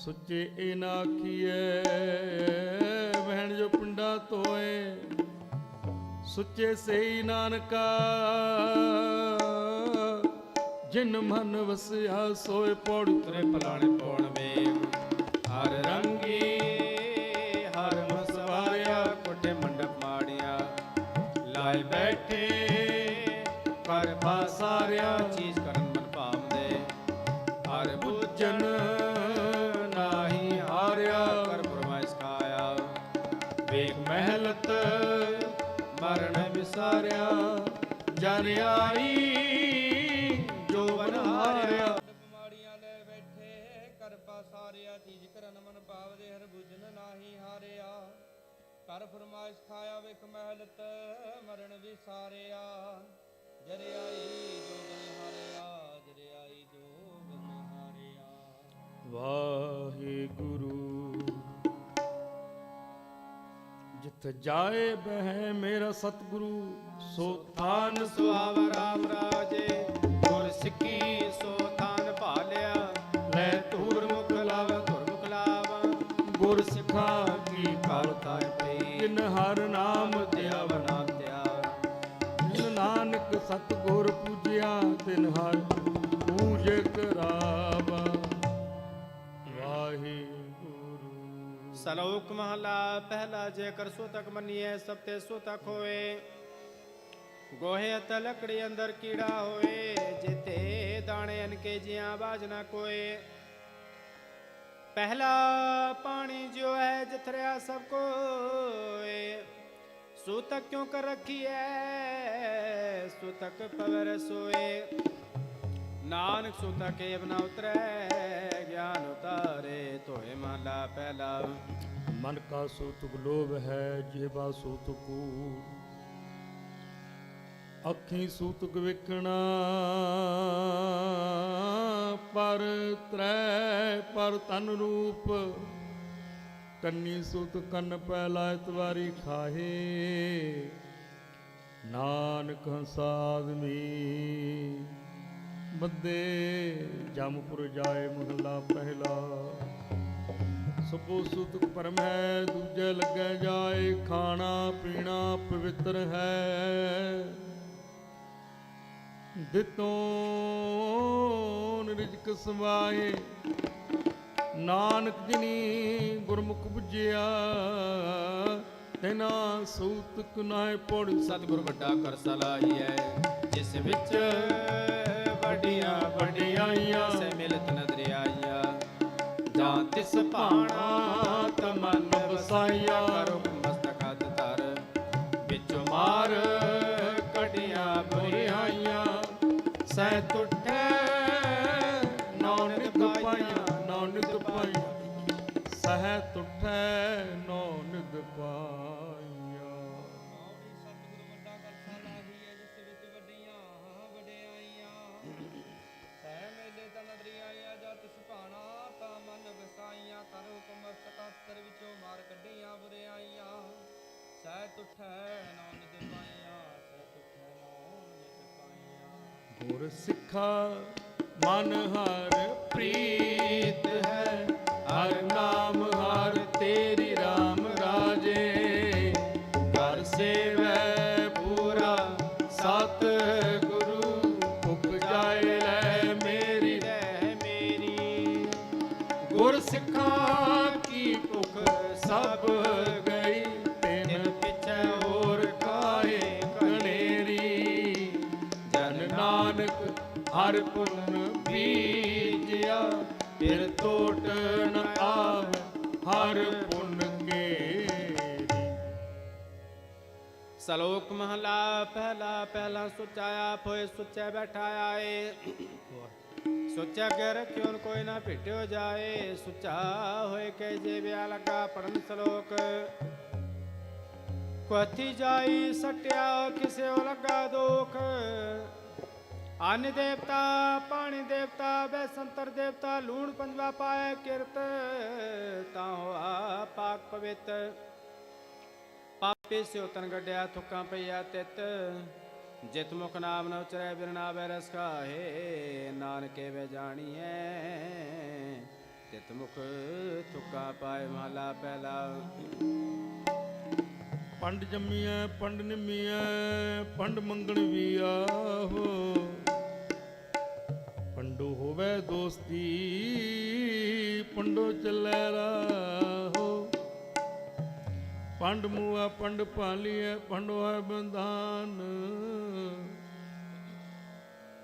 ਸੁੱਚੇ ਇਹ ਨਾ ਆਖੀਐ, ਬਹਿਣ ਜੋ ਪਿੰਡਾ ਤੋਏ। ਸੁੱਚੇ ਸਹੀ ਨਾਨਕਾ, ਜਿਨ ਮਨ ਵਸਿਆ ਸੋਏ ਪੌੜ ਉਤਰੇ ਪਲਾਣੇ ਪੌਣ ਵੇਗ ਹਰ ਰੰਗੀ, ਹਰ ਮਸਵਾਰਿਆ, ਕੋਠੇ ਮੰਡਪ ਮਾੜਿਆ। ਲਾਇ ਬੈਠੇ ਕਰ ਸਾਰਿਆ, ਚੀਜ਼ ਕਰਨ ਮਨ ਪਾਉਂਦੇ ਹਰ ਬੁੱਝਨ ਵੇਖ ਮਹਿਲਤ ਮਰਨ ਵਿਸਾਰਿਆ ਜਨ ਆਈ ਜੋ ਬਨ ਹਾਰਿਆ। ਬਿਮਾਰੀਆਂ ਲੈ ਬੈਠੇ ਕਰ ਪਾਸਾਰਿਆ ਚੀਜ਼ ਕਰਨ ਮਨ ਭਾਵਦੇ ਹਰ ਬੁਝਨ ਨਾਹੀ ਹਾਰਿਆ। ਕਰ ਫਰਮਾਇਸ਼ ਖਾਇਆ ਵੇਖ ਮਹਿਲਤ ਮਰਨ ਵਿਸਾਰਿਆ। ਜਰਿਆਈ ਜੋ ਬਨ ਹਾਰਿਆ ਜਰਿਆਈ ਜੋ ਬਨ ਹਾਰਿਆ। ਵਾਹਿਗੁਰੂ ਜਿਤ ਜਾਏ ਬਹਿ ਮੇਰਾ ਸਤਿਗੁਰੂ ਸੋ ਥਾਨ ਸੁਆਵ ਰਾਮ ਰਾਜੇ ਗੁਰ ਸਿੱਖੀ ਸੋ ਥਾਨ ਭਾਲਿਆ। ਲੈ ਧੂਰ ਮੁਖ ਲਾਵ ਧੁਰ ਮੁਖ ਲਾਵ। ਗੁਰ ਸਿੱਖਾਂ ਕੀ ਕਰ ਤਾਇ ਪਈ। ਜਿਨ ਹਰ ਨਾਮ ਦਿਆ ਬਨਾ ਤਿਆ ਜਿਨ ਨਾਨਕ ਸਤਿਗੁਰ ਪੂਜਿਆ ਤਿਨ ਹਰ ਪੂਜ ਕਰਾਵਾ ਸਲੋਕ ਮਹਲਾ, ਪਹਿਲਾ ਜੇਕਰ ਸੋ ਤੱਕ ਮੰਨੀਐ, ਸਭ ਤੇ ਸੋ ਤੱਕ ਹੋਏ। ਗੋਹੇ ਅਤੇ ਲੱਕੜੀ ਅੰਦਰ ਕੀੜਾ ਹੋਏ ਜਿਤੇ ਦਾਣੇ ਅਨਕੇ ਜਿਆਂ ਬਾਜ ਨਾ ਕੋਏ। ਪਹਿਲਾ ਪਾਣੀ ਜੋ ਹੈ, ਜਥਰਿਆ ਸਭ ਕੋਏ। ਸੋ ਤੱਕ ਕਿਉਂ ਕਰ ਰੱਖੀ ਐ ਸੋ ਤੱਕ ਪਵਰ ਸੋਏ। ਨਾਨਕ ਸੁਤਾ ਕੇ ਬਨਾ ਉਤਰੈ, ਗਿਆਨ ਉਤਾਰੇ ਤੋਏ ਮਹਲਾ ਪਹਿਲਾ। ਮਨ ਕਾ ਸੋ ਤੁਕ ਲੋਭ ਹੈ ਜੀਵਾ ਸੋ ਤੁਕੂ ਅੱਖੀਂ ਸੋ ਤੁਕ ਵੇਖਣਾ, ਪਰ ਤ੍ਰੈ, ਪਰ ਤਨ ਰੂਪ। ਕੰਨੀ ਸੁਤ ਕੰਨ ਪਹਿਲਾ ਇਤਵਾਰੀ ਖਾਹੇ। ਨਾਨਕ ਹੰਸਾਦਮੀ। ਬੱਦੇ ਜਮਪੁਰ ਜਾਏ ਮਹਲਾ ਪਹਿਲਾ। ਸਭੋ ਸੁਤਕ ਪਰਮ ਹੈ, ਦੂਜੇ ਲੱਗੇ ਜਾਏ, ਖਾਣਾ ਪੀਣਾ ਪਵਿੱਤਰ ਹੈ। ਦਿੱਤੋਂ ਰਿਜਕ ਸਮਾਏ ਨਾਨਕ ਜਿਨੀ ਗੁਰਮੁਖ 부ਜਿਆ ਤੈਨਾ ਸੂਤਕ ਨਾਏ ਪੜ ਸਤਿਗੁਰ ਵੱਡਾ ਕਰ ਸਲਾਹੀਐ ਜਿਸ ਵਿੱਚ ਵੱਡੀਆਂ ਵਡਿਆਈਆਂ ਸੇ ਮਿਲਤ ਨਦਰਿਆਈਆਂ ਜਾਂ ਤਿਸ ਭਾਣਾ, ਤਮਨ ਵਸਾਈਆ। ਕਰੋ ਮਸਤਕ ਹੱਥ ਧਰ। ਵਿੱਚ ਮਾਰ ਕਟੀਆਂ ਬੁਰੀਆਈਆਂ ਸਹਿ ਟੁੱਟੇ ਨੌ ਨਿਤ ਪਾਈਆਂ। ਨੌ ਸਹਿ ਤੁਠੈ ਨੌ ਨਿਤ ਸਹਿ ਤੁਠੈ ਨੌ ਨਿਦ ਪਾਈਆਂ ਸਹਿ ਤੁਠੈ ਨੌ ਨਿਦ ਗੁਰ ਸਿੱਖਾ ਮਨ ਹਰ ਪ੍ਰੀਤ। ਹਰ ਪੁੰਨ ਬੀਜਿਆ, ਫਿਰ ਟੋਟ ਆਵ, ਹਰ ਪੁੰਨ ਕੇਰੀ। ਸਲੋਕ ਮਹਲਾ ਪਹਿਲਾ ਪਹਿਲਾ ਸੁੱਚਾ ਆਪ ਹੋਏ, ਸੁੱਚੇ ਬੈਠਾਇਆ ਏ। ਸੁੱਚਾ ਕੇ ਰਖਿਓਨ ਕੋਈ ਨਾ ਭਿਟਿਓ ਜਾਏ, ਸੁੱਚਾ ਹੋਏ ਕੇ ਜੇ ਵਿਆ ਲਗਾ ਪੜਨ ਸਲੋਕ। ਕੁਥੀ ਜਾਈ ਸਟਿਆ, ਕਿਸੇ ਉਹ ਲੱਗਾ ਦੋਖ। ਅੰਨ ਦੇਵਤਾ, ਪਾਣੀ ਦੇਵਤਾ ਬੈ ਸੰਤਰ ਦੇਵਤਾ, ਲੂਣ ਪੰਜਵਾ ਪਾਏ ਕਿਰਤ ਤਾਂ ਹੋਆ ਪਾਕ ਪਵਿੱਤ। ਪਾਪੇ ਸਿਓ ਤਨ ਗੱਡਿਆ, ਥੁੱਕਾਂ ਪਈਆ ਤਿਤ। ਜਿਤ ਮੁਖ ਨਾਮ ਨ ਉਚਰੈ ਬਿਰਨਾ ਬੈ ਰਸ ਕਾਹੇ ਨਾਨਕੇ ਵੇ ਜਾਣੀਐ। ਤਿਤ ਮੁਖ ਤੁਕਾ ਪਾਏ ਮਾਲਾ ਪਹਿਲਾ। ਪੰਡ ਜੰਮੀਐ, ਪੰਡ ਨਿੰਮੀਐ, ਪੰਡ ਮੰਗਣ ਵੀ ਆਹੋ। ਪੰਡੋ ਹੋਵੇ ਦੋਸਤੀ, ਪੰਡੋ ਚੱਲੇ ਰਾਹੋ। ਪੰਡ ਮੂਆ, ਪੰਡ ਪਾਲੀਐ ਪੰਡੋ ਹੈ ਬੰਧਾਨ।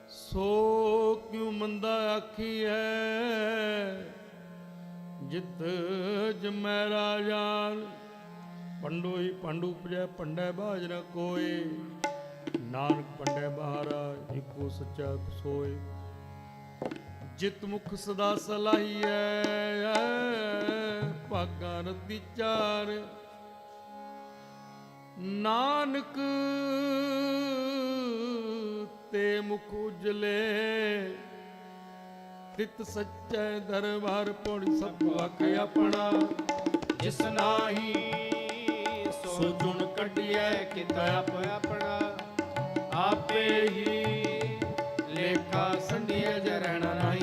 ਸੋ ਕਿਉ ਮੰਦਾ ਆਖੀਐ? ਜਿਤ ਜਮੈ ਰਾਜਾਨ। ਪੰਡੋ ਹੀ ਪੰਡੂ ਉਪਜੈ, ਪੰਡੈ ਬਾਜਰਾ ਕੋਏ। ਨਾਨਕ ਪੰਡੈ ਬਹਾਰਾ ਇੱਕੋ ਸੱਚਾ ਸੋਏ। ਜਿਤ ਮੁਖ ਸਦਾ ਸਲਾਹੀਐ ਭਾਗਾਂ ਰਤੀ ਚਾਰ ਨਾਨਕ ਤੇ ਮੁਖ ਉਜਲੇ, ਤਿਤ ਸੱਚੈ ਦਰਬਾਰ ਪੌੜੀ ਸਭ ਆਖ ਆਪਣਾ। ਜਿਸ ਨਾਹੀ ਸੋ ਜੁਨ ਕੱਢੀਐ, ਕੀਤਾ ਆਪ ਆਪਣਾ। ਆਪੇ ਹੀ ਲੇਖਾ ਸੰਧੀਏ ਜਰਣਾ ਨਹੀਂ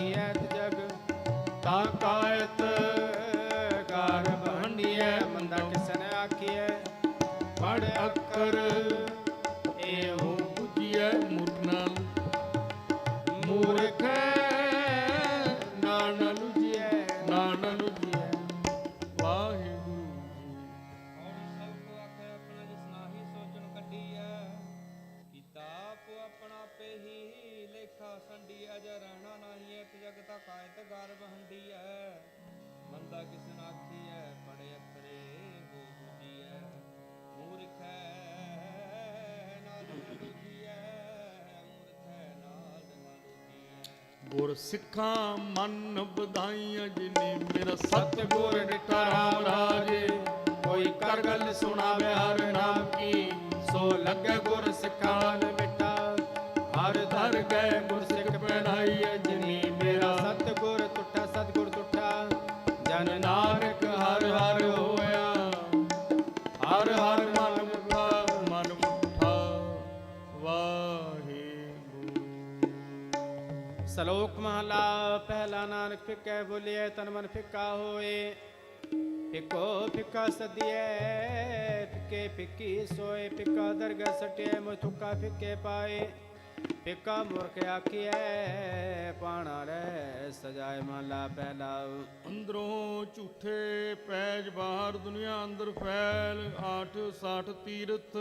ਗੁਰ ਸਿੱਖਾਂ ਮਨ ਵਧਾਈਆਂ ਜਿਨੇ ਮੇਰਾ ਸਤਿਗੁਰ ਡਿਠਾ ਰਾਮ ਰਾਜੇ। ਕੋਈ ਕਰ ਗੱਲ ਸੁਣਾਵੇ ਹਰ ਨਾਮ ਕੀ, ਸੋ ਲੱਗੇ ਗੁਰ ਸਿੱਖਾਂ ਮਿਟਾ ਹਰ ਧਰ ਗਏ ਗੁਰ ਸਿੱਖ ਪਹਿਨਾਈਏ ਜਿਨੀ ਮੇਰਾ ਸਤਿਗੁਰ ਟੁੱਟਾ ਸਤਿਗੁਰ ਟੁੱਟਾ ਜਨ ਸ਼ਲੋਕ ਮਹਲਾ, ਪਹਿਲਾ ਨਾਨਕ ਫਿੱਕੈ ਬੋਲਿਐ, ਤਨ ਮਨ ਫਿੱਕਾ ਹੋਏ। ਫਿੱਕੋ ਫਿੱਕਾ ਸਦੀਐ, ਫਿੱਕੇ ਫਿੱਕੀ ਸੋਏ। ਫਿੱਕਾ ਦਰਗਹ ਸਟਿਐ ਮੋ ਫਿੱਕੇ ਪਾਏ। ਫਿੱਕਾ ਮੁਰਖ ਆਖੀਐ, ਪਾਣਾ ਰਹਿ ਸਜਾਏ ਮਹਲਾ ਪਹਿਲਾ। ਅੰਦਰੋਂ ਝੂਠੇ ਪੈਜ ਬਾਹਰ, ਦੁਨੀਆ ਅੰਦਰ ਫੈਲ। 8 60 ਤੀਰਥ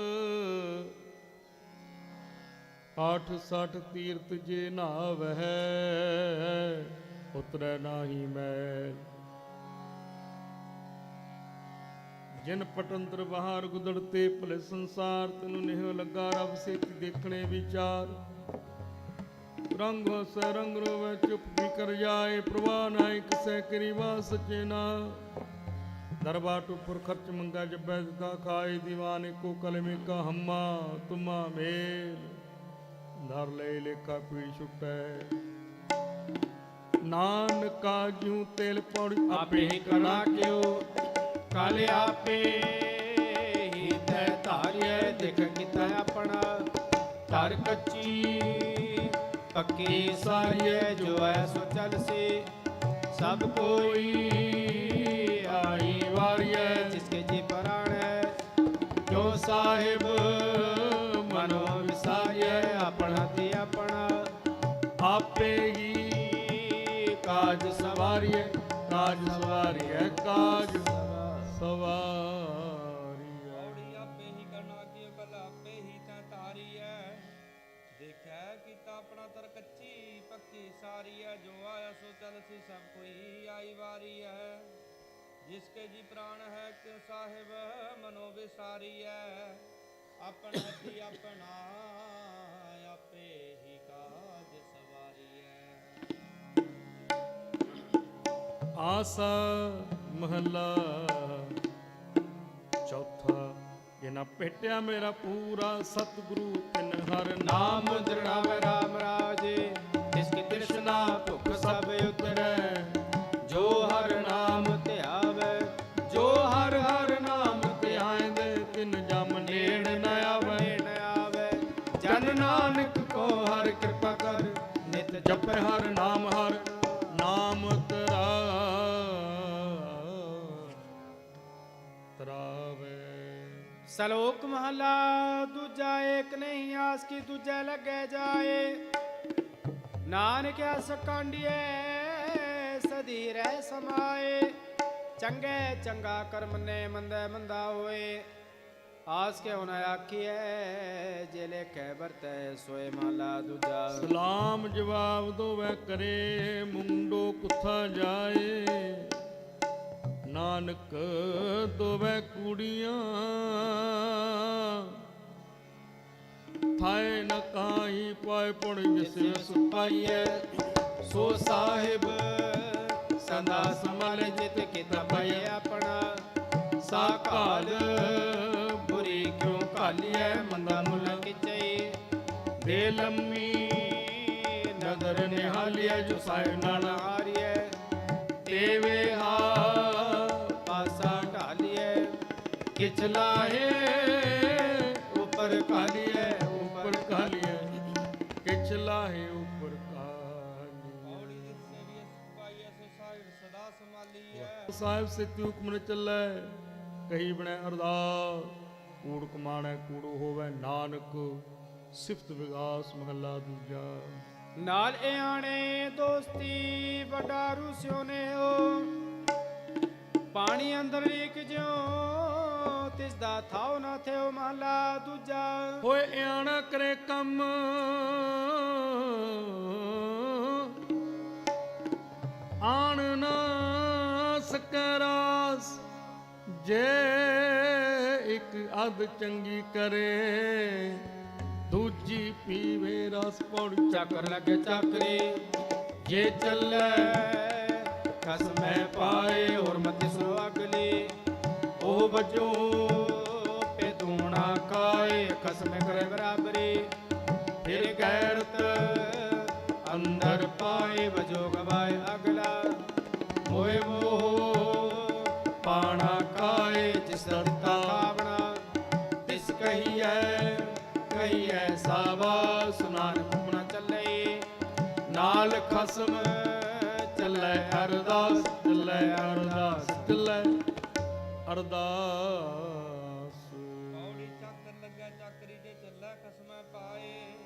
8 60 ਤੀਰਥ ਜੇ ਨਾਵਹਿ, ਉਤਰੈ ਨਾਹੀ ਮੈਲ। ਜਿਨ ਪਟੰਤਰ ਬਾਹਰ ਗੁਦੜਤੇ ਭਲੇ ਸੰਸਾਰ, ਤੈਨੂੰ ਨਿਹ ਲੱਗਾ ਰਬ ਸੇਤੀ ਦੇਖਣੇ ਵਿਚਾਰ। ਰੰਗ ਹਸੈ ਰੰਗ ਰੋਵੇ, ਚੁੱਪ ਵੀ ਕਰ ਜਾਏ, ਪ੍ਰਵਾਹ ਨਾਇ ਕਿਸੈ ਕਰੀਵਾ ਸੱਚੇ ਨਾ। ਦਰਬਾਰ ਟੁਪਰ ਖਰਚ ਮੰਗਾ ਜੱਬੈ ਦਿੱਤਾ ਖਾਏ, ਦੀਵਾਨ ਕੋ ਕਲਮੇ ਕਾ ਹੰਮਾ, ਤੁਮਾ ਮੇਲ। ਧਰ ਲੈ ਲੇਖਾ ਪੀੜ ਛੁਟੈ। ਨਾਨਕਾ ਜਿਉ ਤੇਲ ਪੌੜੀ ਆਪੇ ਹੀ ਕਣਾ ਕਿਉ, ਕਾਲੇ ਆਪੇ ਹੀ ਤੈ ਧਾਰਿਐ, ਦੇਖ ਕੀਤਾ ਆਪਣਾ। ਧਰ ਕੱਚੀ ਪੱਕੀ ਸਾਰੀਐ, ਜੋ ਐ ਸੋ ਚੱਲ ਸੇ। ਸਭ ਕੋਈ ਆਈ ਵਾਰੀਐ ਜਿਸਕੇ ਜੀ ਪ੍ਰਾਣ। ਹੈ ਜੋ ਸਾਹਿਬ ਮਨੋ ਵਿਸਾਰੀਐ ਆਪਣਾ ਤੇ ਆਪਣਾ ਆਪੇ ਹੀ ਕਾਜ ਸਵਾਰੀਐ ਕਾਜ ਸਵਾਰੀਐ ਕਾਜ ਸਵਾਰੀਐ। ਔੜੀ ਆਪੇ ਹੀ ਕਰਨਾ ਕੀ ਕਲ ਆਪੇ ਹੀ ਤੈ ਤਾਰੀ ਐ ਕੀਤਾ ਆਪਣਾ ਤਰ ਕੱਚੀ ਪੱਕੀ ਸਾਰੀ ਹੈ ਜੋ ਆਇਆ ਸੋ ਚਲ ਸੀ ਸਭ ਕੋਈ ਆਈ ਵਾਰੀ ਹੈ ਜਿਸ ਜੀ ਪ੍ਰਾਣ ਹੈ, ਕਿਉ ਸਾਹਿਬ ਮਨੋ ਵਿਸਾਰੀ ਐ ਆਪਣਾ ਹੀ ਆਪਣਾ ਆਸਾ ਮਹੱਲਾ। ਚੌਥਾ ਇਹਨਾਂ ਭੇਟਿਆ ਮੇਰਾ ਪੂਰਾ ਸਤਿਗੁਰੂ, ਤਿਨ ਹਰ ਨਾਮ ਨਾਮ ਦ੍ਰਿੜਾਵੇ ਰਾਜੇ। ਜਿਸ ਕੀ ਤ੍ਰਿਸ਼ਨਾ ਭੁਖ ਸਭ ਉਤਰੈ, ਜੋ ਹਰ ਨਾਮ ਧਿਆਵੇ, ਜੋ ਹਰ ਹਰ ਨਾਮ ਧਿਆਇਂਦੇ ਤਿਨ ਜਮ ਨੇੜ ਨ ਆਵੇ ਨੇੜ ਆਵੇ। ਜਨ ਨਾਨਕ ਕੋ ਹਰ ਕਿਰਪਾ ਕਰ, ਨਿਤ ਜਪੈ ਹਰ ਸਲੋਕ ਮਹਲਾ, ਦੂਜਾ ਏਕ ਨਹੀਂ ਆਸ ਕੀ ਦੂਜੇ ਲੱਗੇ ਜਾਏ। ਨਾਨਕ ਆਸ ਕਾਂਡੀਏ ਸਦੀ ਰਹਿ ਸਮਾਏ। ਚੰਗੇ ਚੰਗਾ ਕਰਮ ਨੇ ਮੰਦੇ ਮੰਦਾ ਹੋਏ। ਆਸ ਕੇ ਹੁਣ ਆਖੀਐ, ਜੇ ਲੇਖੇ ਵਰਤੈ ਸੋਏ ਮਾਲਾ ਦੂਜਾ। ਸਲਾਮ ਜਵਾਬ ਦੋਵੇ ਕਰੇ, ਮੁੰਡੋ ਕੁੱਥਾ ਜਾਏ। ਨਾਨਕ, ਦੋਵੇ ਕੁੜੀਆਂ। ਥਾਏ ਨ ਕਾਈ ਪਾਏ ਪੁਣ ਜਿਸ ਸੁਪਾਈਐ। ਸੋ ਸਾਹਿਬ, ਸਦਾ ਸਮਲ ਜਿਤ ਕਿਤ ਭਏ ਆਪਣਾ। ਸਾਕਾਲ ਬੁਰੀ ਕਿਉ ਕਾਲੀਐ ਮੰਦਾ ਮੁਲ ਕਿਚਈ ਦੇ ਲੰਮੀ ਨਦਰ ਨਿਹਾਲਿਆ ਜੋ ਸਾਇ ਨਾਲ ਹਾਰੀਐ। ਦੇਵੇ ਹਾ ਕਿਛ ਉਪਰ ਕਾਲੀਐ ਉੱਪਰ ਕਾਲੀਏ। ਕਿਛ ਲਾਹੇ, ਉੱਪਰ ਕਾਲੀਏ। ਸਾਹਿਬ ਸਿੱਧੂ ਹੁਕਮ ਨ ਚੱਲੈ। ਕਹੀ ਬਣੈ ਅਰਦਾਸ, ਕੂੜ ਕਮਾਣੈ, ਕੂੜੋ ਹੋਵੇ ਨਾਨਕ, ਸਿਫਤ ਵਿਗਾਸ ਮਹੱਲਾ ਦੂਜਾ। ਨਾਲ ਇਆਣੇ ਦੋਸਤੀ, ਵੱਡਾ ਰੂਸਿਓ ਨੇ ਹੋ ਪਾਣੀ ਅੰਦਰ ਲੀਕ ਜਿਉ ਤਿਸ ਦਾ ਥਾਉ ਨਾ ਥਿਓ ਮਹਲਾ ਦੂਜਾ। ਹੋਏ ਇਆਣਾ ਕਰੇ ਕੰਮ। ਆਣ ਨਾ ਸਕਰਾਸ ਜੇ ਇੱਕ ਅਧ ਚੰਗੀ ਕਰੇ, ਦੂਜੀ ਪੀਵੇ ਰਸ ਪੌੜ ਚੱਕਰ ਲੱਗੇ ਚੱਕਰੀ। ਜੇ ਚੱਲੈ, ਖਸਮੈ ਪਾਏ, ਹੋਰ ਮਤਿ ਸੋ ਉਹ ਵਜੋ ਪੇ ਦੂਣਾ ਕਾਏ ਖਸਮ ਕਰੇ ਬਰਾਬਰੀ। ਫਿਰ ਗੈਰਤ ਅੰਦਰ ਪਾਏ, ਵਜੋ ਗਵਾਏ ਅਗਲਾ। ਮੋਏ ਮੋਹ, ਪਾਣਾ ਕਾਏ ਜਿਸ ਦਾ ਦਿੱਤਾ ਖਾਵਣਾ ਤਿਸ ਕਹੀਐ ਕਹੀਐ ਸਾਵਾ, ਸੁਨਾਨ ਘੁਮਣਾ ਚੱਲੇ। ਨਾਲ ਖਸਮ, ਚੱਲੇ ਅਰਦਾਸ, ਚੱਲੈ ਅਰਦਾਸ, ਚੱਲੈ ਅਰਦਾਸ। ਪੌੜੀ ਚੱਕਰ ਲੱਗਾ ਚੱਕਰੀ ਜੇ ਚੱਲੈ ਖਸਮੈ ਪਾਏ।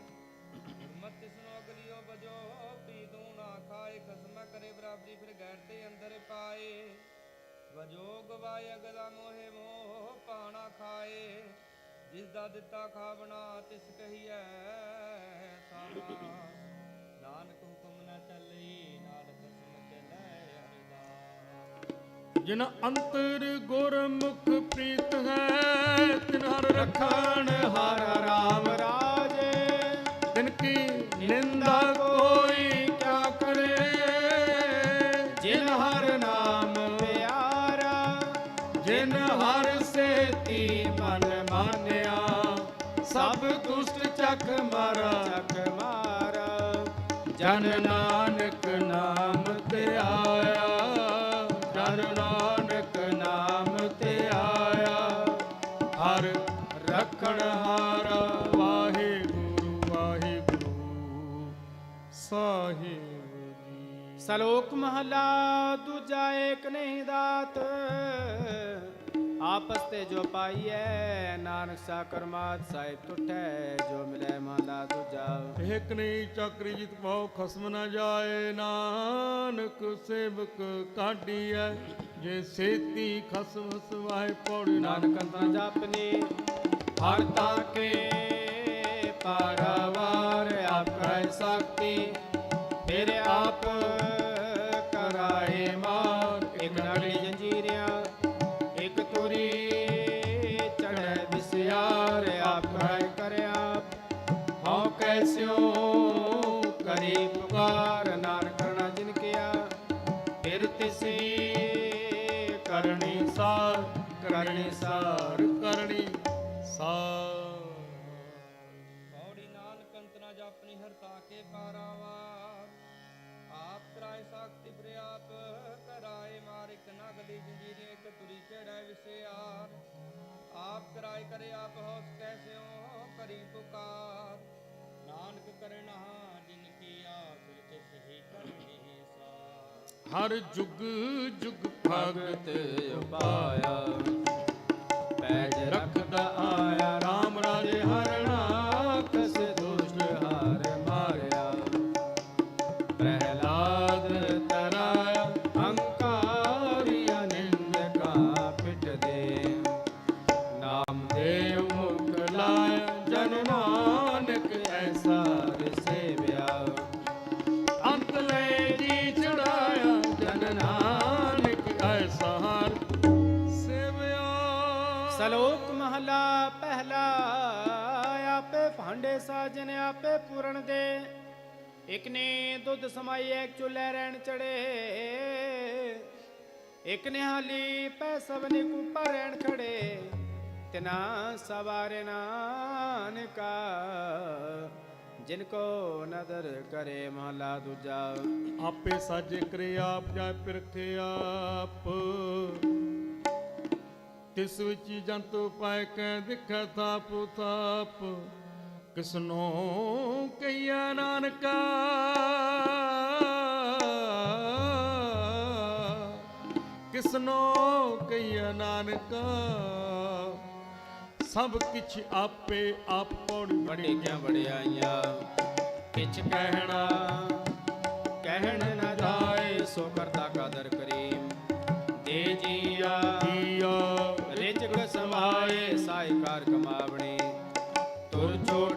ਮਤ ਸੁਨੋ ਅਗਲਿਓ ਬਜੋ ਪੀ ਦੂਣਾ ਖਾਏ। ਖਸਮੈ ਕਰੇ ਬਰਾਬਰੀ ਫਿਰ ਗੈਰ ਤੇ ਅੰਦਰ ਪਾਏ। ਵਜੋ ਗਵਾਏ ਅਗਲਾ ਮੋਹੇ ਮੋਹ ਪਾਣਾ ਖਾਏ। ਜਿਸ ਦਾ ਦਿੱਤਾ ਖਾਵਣਾ ਤਿਸ ਕਹੀਐ ਸਾਵਾ ਨਾਨਕ ਹੁਕਮ ਨਾ ਚੱਲੀ ਜਿਨ ਅੰਤਰ ਗੁਰਮੁਖ ਪ੍ਰੀਤ ਹੈ, ਤਿਨ ਹਰ ਰਖਾਣ ਹਰ ਰਾਮ ਰਾਜੇ। ਤਿਨ ਕੀ ਨਿੰਦਾ ਕੋਈ ਕਿਆ ਕਰੇ, ਜਿਨ ਹਰ ਨਾਮ ਪਿਆਰਾ, ਜਿਨ ਹਰ ਸੇਤੀ ਮਨ ਮਾਨਿਆ, ਸਭ ਦੁਸ਼ਟ ਚੱਕ ਮਾਰਾ ਚੱਕ ਮਾਰਾ। ਜਨ ਨਾਨਕ ਨਾਮ ਤੇ ਆਇਆ। ਹਰ ਰਖਣ ਹਾਰ ਵਾਹਿਗੁਰੂ ਵਾਹਿਗੁਰੂ ਸਾਹਿਬ ਸਲੋਕ ਮਹਲਾ ਦੂਜਾ ਏਕ ਨਹੀਂ ਦਾਤ। ਆਪਸ ਤੇ ਜੋ ਪਾਈਐ ਨਾਨਕ ਸਾ ਕਰਮਾਤ ਸਾਹਿਬ ਟੁੱਟੈ ਜੋ ਮਿਲੇ ਮਹਲਾ ਦੂਜਾ। ਇੱਕ ਨਹੀਂ ਚੱਕਰੀ ਜਿਤ ਪਾਉ ਖਸਮ ਨਾ ਜਾਏ ਨਾਨਕ ਸੇਵਕ ਕਾਢੀਐ। ਜੇ ਸੇਤੀ ਖਸਮ ਸਵਾਏ ਪੌੜੀ ਨਾਨਕ ਅੰਤ ਜਾਪਨੀ ਹਰ ਤਾਕੇ ਪਾਰਾਵਾਰ ਆਪ ਸਕਤੀ ਫਿਰ ਆਪ ਕਰੀ ਪੁਕਾਰ ਨਾਨਕ ਕਰਣਾ ਜਿਨ ਕੀਆ, ਫਿਰ ਤਿਸੀ ਕਰਨੀ ਸਾਰ ਕਰਨੀ ਸਾਰ ਕਰਨੀ ਸਾਰ। ਪੌੜੀ ਨਾਨਕ ਅੰਤ ਜਾਪਨੀ, ਹਰ ਤਾਕੇ ਪਾਰਾਵਾਰ ਆਪ ਕਰਾਏ ਸਾਖਤੀ ਪ੍ਰਿਆਪ, ਕਰਾਏ ਮਾਰਿਕ ਨਗਲੀ ਜੰਜੀਰੀ, ਇੱਕ ਤੁਰੀ ਚੜਾਏ ਵਿਸਿਆਰ। ਆਪ ਕਰਾਏ ਕਰੇ ਆਪ ਹਉਸ ਕੈਸਿਓ ਕਰੀ ਪੁਕਾਰ। ਨਾਨਕ ਕਰਨਾ ਜਿਨ ਕੀ ਆਪ ਤਿਸ ਕਰਨੀ ਸਾਰ। ਹਰ ਜੁਗ ਜੁਗ ਭਗਤ ਭਗਤ ਉਪਾਇਆ ਪੈਜ ਰੱਖਦਾ ਆਇਆ, ਰਾਮ ਰਾਜੇ ਹਰਣਾ ਇਕ ਨੇ ਦੁੱਧ ਸਮਾਈ ਇੱਕ ਰਹਿਣ ਚੜੇ। ਇਕ ਨੇ ਹਾਲੀ ਪੈ ਸਭਨੇ ਕੁਪਾ ਰਹਿਣ ਖੜੇ। ਤਿਨਾ ਸਵਾਰੇ ਨਾਨਕਾ, ਜਿਨ ਕੋ ਨਦਰ ਕਰੇ ਮਹਲਾ ਦੂਜਾ। ਆਪੇ ਸਾਜੇ ਕਰੇ ਆਪ ਜਾਇ ਪਿਰਖੇ ਆਪ। ਤਿਸ ਵਿੱਚ ਹੀ ਪਾਇ ਕੈ, ਦਿਖੈ ਥਾਪ ਥਾਪ। ਕਿਸਨੋ ਕਈਆ ਨਾਨਕਾ। ਕਿਸਨੋ ਕਈਆ ਨਾਨਕਾ। ਸਭ ਕਿਛ ਆਪੇ ਆਪ ਬੜੀਆਂ ਬੜਿਆਈਆਂ ਕਿਛ ਕਹਿਣ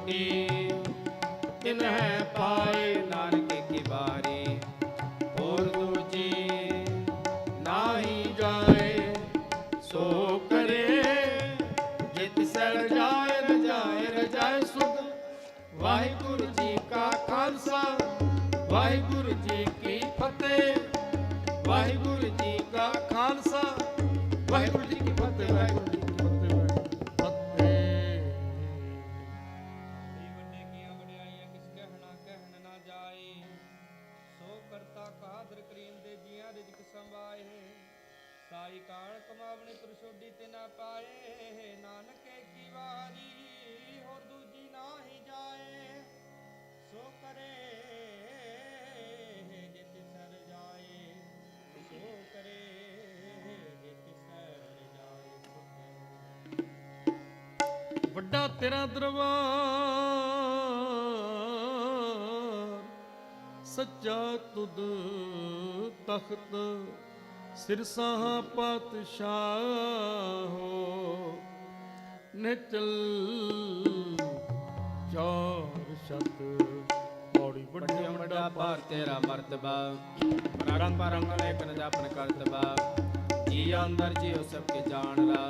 ਤੁਰ ਵੱਡਾ ਤੇਰਾ ਦਰਬਾਰ। ਸੱਚਾ ਤੁਧ ਤਖਤ ਸਿਰਸਾਹ ਪਾਤਸ਼ਾਹ ਹੋ। ਨਿਚਲ ਚਾਰ ਸ਼ਤ ਵੱਡਿਆ ਵੱਡਿਆ ਵੱਡਾ ਭਾਰ ਤੇਰਾ ਮਰਤਬਾ ਰੰਗ ਪਰੰਗ ਲੇਖਨ ਜਾਪਨ ਕਰਤਬਾ। ਜੀ ਅੰਦਰ ਜੀ ਉਹ ਸਭ ਕੇ ਜਾਣ ਲਾ